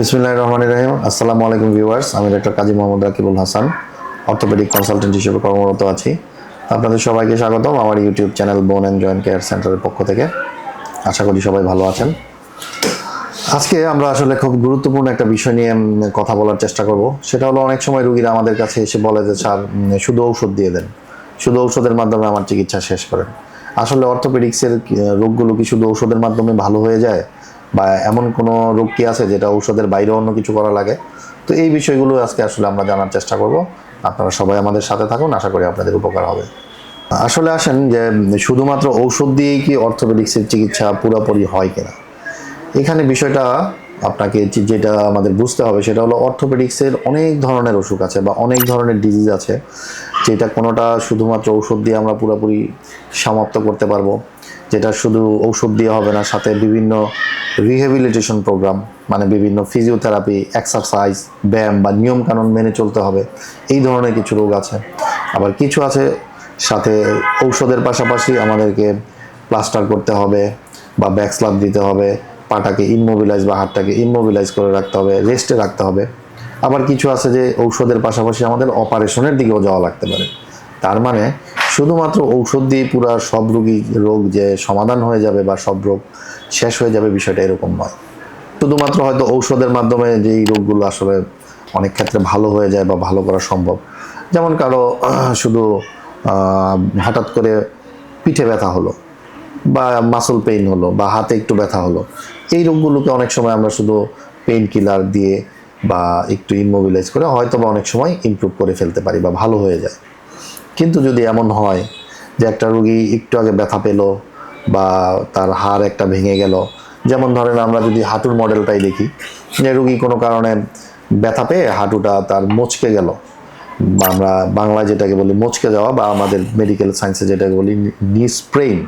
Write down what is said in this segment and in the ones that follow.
বিসমিল্লাহ রহমান রহিম। আসসালামু আলাইকুম ভিউয়ার্স, আমি doctor Kazi Mohammad Rakibul Hasan, orthopaedic consultant হিসেবে কর্মরত আছি। আপনাদের সবাইকে স্বাগতম আমার YouTube channel bone and joint care সেন্টারের পক্ষ থেকে। আশা করি সবাই ভালো আছেন। আজকে আমরা আসলে খুব গুরুত্বপূর্ণ একটা বিষয় নিয়ে কথা বলার চেষ্টা করব। সেটা হলো অনেক সময় রুগীরা আমাদের কাছে এসে বলে যে, স্যার শুধু ঔষধ দিয়ে দেন। শুধু ঔষধের মাধ্যমে আমার চিকিৎসা শেষ করেন। আসলে অর্থোপেডিক্সের রোগগুলো কি শুধু ঔষধের মাধ্যমে ভালো হয়ে যায়? বা এমন কোনো রোগ কি আছে যেটা ঔষধের বাইরে অন্য কিছু করা লাগে? তো এই বিষয়গুলো আজকে আসলে আমরা জানার চেষ্টা করব। আপনারা সবাই আমাদের সাথে থাকুন, আশা করি আপনাদের উপকার হবে। আসলে আসেন যে, শুধুমাত্র ঔষধ দিয়েই কি অর্থোপেডিক্সের চিকিৎসা পুরোপুরি হয় কিনা? এখানে বিষয়টা আপনাকে যেটা আমাদের বুঝতে হবে সেটা হলো অর্থোপেডিক্সের অনেক ধরনের অসুখ আছে বা অনেক ধরনের ডিজিজ আছে, যেটা কোনোটা শুধুমাত্র ঔষধ দিয়ে আমরা পুরোপুরি সমাপ্ত করতে পারব। যেটা শুধু ঔষধ দিয়ে হবে না, সাথে বিভিন্ন রিহেবিলিটেশন প্রোগ্রাম মানে বিভিন্ন ফিজিওথেরাপি এক্সারসাইজ ব্যায়াম বা নিয়মকানুন মেনে চলতে হবে। এই ধরনের কিছু রোগ আছে। আবার কিছু আছে, সাথে ঔষধের পাশাপাশি আমাদেরকে প্লাস্টার করতে হবে বা ব্যাকস্লাব দিতে হবে, পাটাকে ইমোবিলাইজ বা হাতটাকে ইমোবিলাইজ করে রাখতে হবে রেস্টে রাখতে হবে। আবার কিছু আছে যে ঔষধের পাশাপাশি আমাদের অপারেশনের দিকেও যাওয়া লাগতে পারে। তার মানে শুধুমাত্র ঔষধ দিয়ে পুরো সব রোগী রোগ যে সমাধান হয়ে যাবে বা সব রোগ শেষ হয়ে যাবে বিষয়টা এরকম নয়। শুধুমাত্র হয়তো ঔষধের মাধ্যমে যেই রোগগুলো আসলে অনেক ক্ষেত্রে ভালো হয়ে যায় বা ভালো করা সম্ভব। যেমন কারও শুধু হঠাৎ করে পিঠে ব্যথা হলো বা মাসল পেইন হলো বা হাতে একটু ব্যথা হলো, এই রোগগুলোকে অনেক সময় আমরা শুধু পেইন কিলার দিয়ে বা একটু ইমোবিলাইজ করে হয়তো বা অনেক সময় ইমপ্রুভ করে ফেলতে পারি বা ভালো হয়ে যায়। কিন্তু যদি এমন হয় যে একটা রুগী একটু আগে ব্যথা পেল বা তার হাড় একটা ভেঙে গেল, যেমন ধরেন আমরা যদি হাঁটুর মডেলটাই দেখি, যে রুগী কোনো কারণে ব্যথা পেয়ে হাঁটুটা তার মচকে গেল, বা আমরা বাংলায় যেটাকে বলি মচকে যাওয়া বা আমাদের মেডিকেল সায়েন্সে যেটাকে বলি নি স্প্রেইন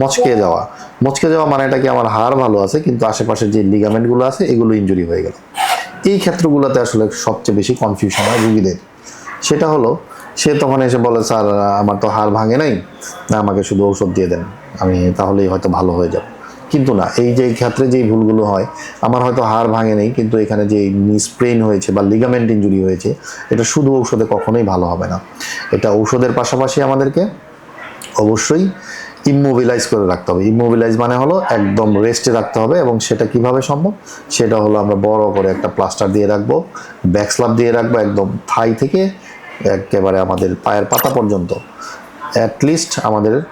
মচকে যাওয়া। মচকে যাওয়া মানে এটা কি আমার হাড় ভালো আছে, কিন্তু আশেপাশের যে লিগামেন্টগুলো আছে, এগুলো ইনজুরি হয়ে গেল। এই ক্ষেত্রগুলোতে আসলে সবচেয়ে বেশি কনফিউশন হয় রুগীদের। সেটা হলো সে তখন এসে বলে, স্যার, আমার তো হাড় ভাঙে নাই, না, আমাকে শুধু ঔষধ দিয়ে দেন, আমি তাহলেই হয়তো ভালো হয়ে যাব। কিন্তু না, এই যে ক্ষেত্রে যেই ভুলগুলো হয়, আমার হয়তো হাড় ভাঙে নেই, কিন্তু এখানে যে স্প্রেন হয়েছে বা লিগামেন্ট ইঞ্জুরি হয়েছে, এটা শুধু ঔষধে কখনোই ভালো হবে না। এটা ঔষধের পাশাপাশি আমাদেরকে অবশ্যই ইমোবিলাইজ করে রাখতে হবে। ইমোবিলাইজ মানে হলো একদম রেস্টে রাখতে হবে এবং সেটা কীভাবে সম্ভব? সেটা হলো আমরা বড় করে একটা প্লাস্টার দিয়ে রাখব ব্যাকস্লাব দিয়ে রাখব, একদম থাই থেকে একেবারে আমাদের পায়ের পাতা পর্যন্ত। অ্যাটলিস্ট আমাদের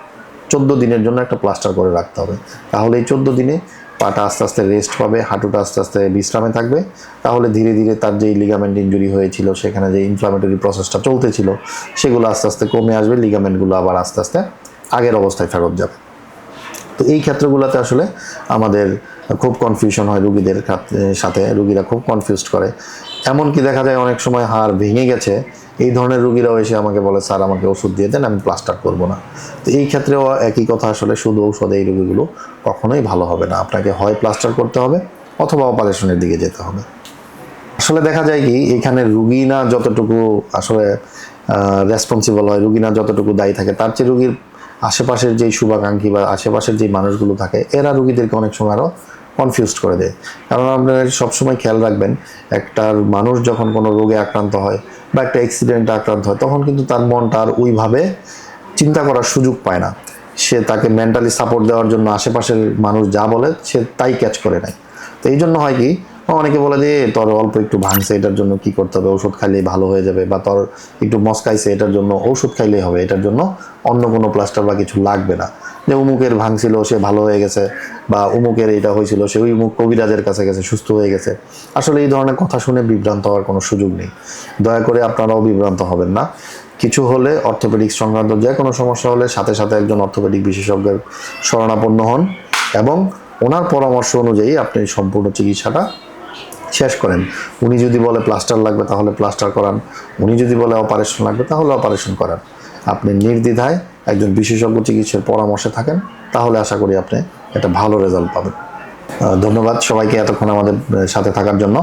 চোদ্দ দিনের জন্য একটা প্লাস্টার করে রাখতে হবে। তাহলে এই চোদ্দ দিনে পাটা আস্তে আস্তে রেস্ট পাবে, হাঁটুটা আস্তে আস্তে বিশ্রামে থাকবে। তাহলে ধীরে ধীরে তার যেই লিগামেন্ট ইঞ্জুরি হয়েছিল, সেখানে যে ইনফ্লামেটরি প্রসেসটা চলতেছিল, সেগুলো আস্তে আস্তে কমে আসবে লিগামেন্টগুলো আবার আস্তে আস্তে আগের অবস্থায় ফেরত যাবে। তো এই ক্ষেত্রগুলোতে আসলে আমাদের খুব কনফিউশন হয় রুগীদের সাথে, রুগীরা খুব কনফিউজড করে। এমনকি দেখা যায় অনেক সময় হাড় ভেঙে গেছে, এই ধরনের রুগীরাও এসে আমাকে বলে, স্যার, আমাকে ওষুধ দিয়ে দেন, আমি প্লাস্টার করব না। তো এই ক্ষেত্রেও একই কথা আসলে শুধু ঔষধে এই রুগীগুলো কখনোই ভালো হবে না। আপনাকে হয় প্লাস্টার করতে হবে অথবা অপারেশনের দিকে যেতে হবে। আসলে দেখা যায় কি, এখানে রুগী না যতটুকু আসলে রেসপন্সিবল হয়, রুগী না যতটুকু দায়ী থাকে, তার চেয়ে রুগীর আশেপাশের যেই শুভাকাঙ্ক্ষী বা আশেপাশের যেই মানুষগুলো থাকে, এরা রুগীদেরকে অনেক সময় আরও কনফিউজড করে দেয়। কারণ আপনারা সবসময় খেয়াল রাখবেন, একটা মানুষ যখন কোনো রোগে আক্রান্ত হয় বা একটা অ্যাক্সিডেন্টে আক্রান্ত হয়, তখন কিন্তু তার মনটা আর ওইভাবে চিন্তা করার সুযোগ পায় না। সে তাকে মেন্টালি সাপোর্ট দেওয়ার জন্য আশেপাশের মানুষ যা বলে, সে তাই ক্যাচ করে নেয়। তো এই জন্য হয় কি অনেকে বলে যে, তোর অল্প একটু ভাঙছে, এটার জন্য কি করতে হবে? ওষুধ খাইলেই ভালো হয়ে যাবে, বা তোর একটু মস্কাইছে, এটার জন্য ওষুধ খাইলেই হবে, এটার জন্য অন্য কোনো প্লাস্টার বা কিছু লাগবে না। যে উমুকের ভাঙছিল, সে ভালো হয়ে গেছে, বা উমুকের এটা হয়েছিল, সে ওই মুখ কবিরাজের কাছে গেছে, সুস্থ হয়ে গেছে। আসলে এই ধরনের কথা শুনে বিভ্রান্ত হওয়ার কোনো সুযোগ নেই। দয়া করে আপনারাও বিভ্রান্ত হবেন না। কিছু হলে অর্থোপেডিক সংক্রান্ত যে কোনো সমস্যা হলে সাথে সাথে একজন অর্থোপেডিক বিশেষজ্ঞের শরণাপন্ন হন এবং ওনার পরামর্শ অনুযায়ী আপনি সম্পূর্ণ চিকিৎসাটা শেষ করেন। উনি যদি বলে প্লাস্টার লাগবে তাহলে প্লাস্টার করান। উনি যদি বলে অপারেশন লাগবে তাহলে অপারেশন করান। আপনি নির্দ্বিধায় একজন বিশেষজ্ঞ চিকিৎসার পরামর্শে থাকেন, তাহলে আশা করি আপনি একটা ভালো রেজাল্ট পাবেন। ধন্যবাদ সবাইকে এতক্ষণ আমাদের সাথে থাকার জন্য।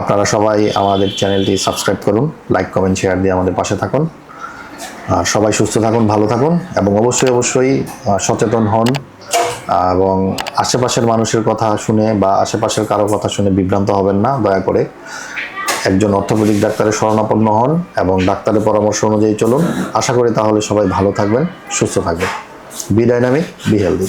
আপনারা সবাই আমাদের চ্যানেলটি সাবস্ক্রাইব করুন, লাইক, কমেন্ট, শেয়ার দিয়ে আমাদের পাশে থাকুন। আর সবাই সুস্থ থাকুন, ভালো থাকুন এবং অবশ্যই অবশ্যই সচেতন হন। এবং আশেপাশের মানুষের কথা শুনে বা আশেপাশের কারও কথা শুনে বিভ্রান্ত হবেন না, দয়া করে একজন অর্থোপেডিক ডাক্তারের শরণাপন্ন হন এবং ডাক্তারের পরামর্শ অনুযায়ী চলুন। আশা করি তাহলে সবাই ভালো থাকবেন, সুস্থ থাকবেন। B dynamic be healthy